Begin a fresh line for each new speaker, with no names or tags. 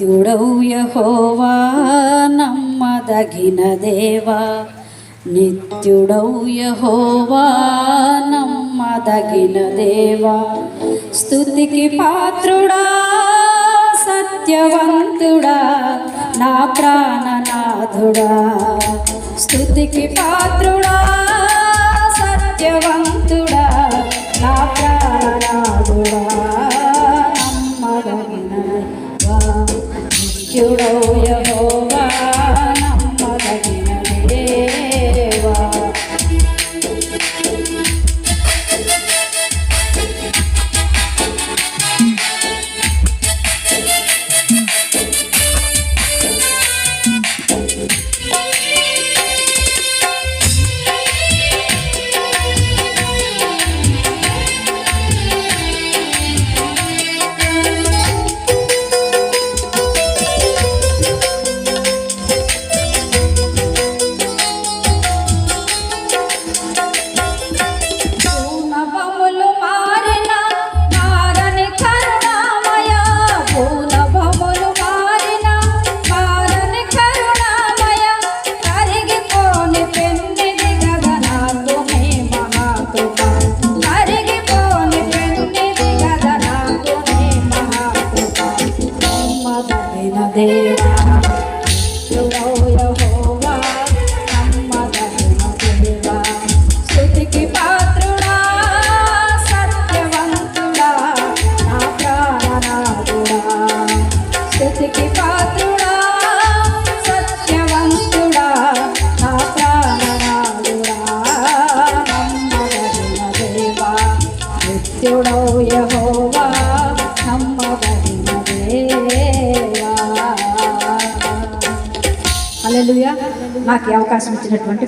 నిత్యుడౌ యహోవా నమ్మదగిన దేవా. నిత్యుడౌ నమ్మదగిన దేవా. స్తుతికి పాత్రుడా సత్యవంతుడా నా ప్రాణనాథుడా. స్తుతికి పాత్రుడా Jehovah. నమ్మదగిన దేవా యుడో యెహోవా. నమ్మదగిన హల్లెలూయా నాకు ఈ అవకాశం ఇచ్చినటువంటి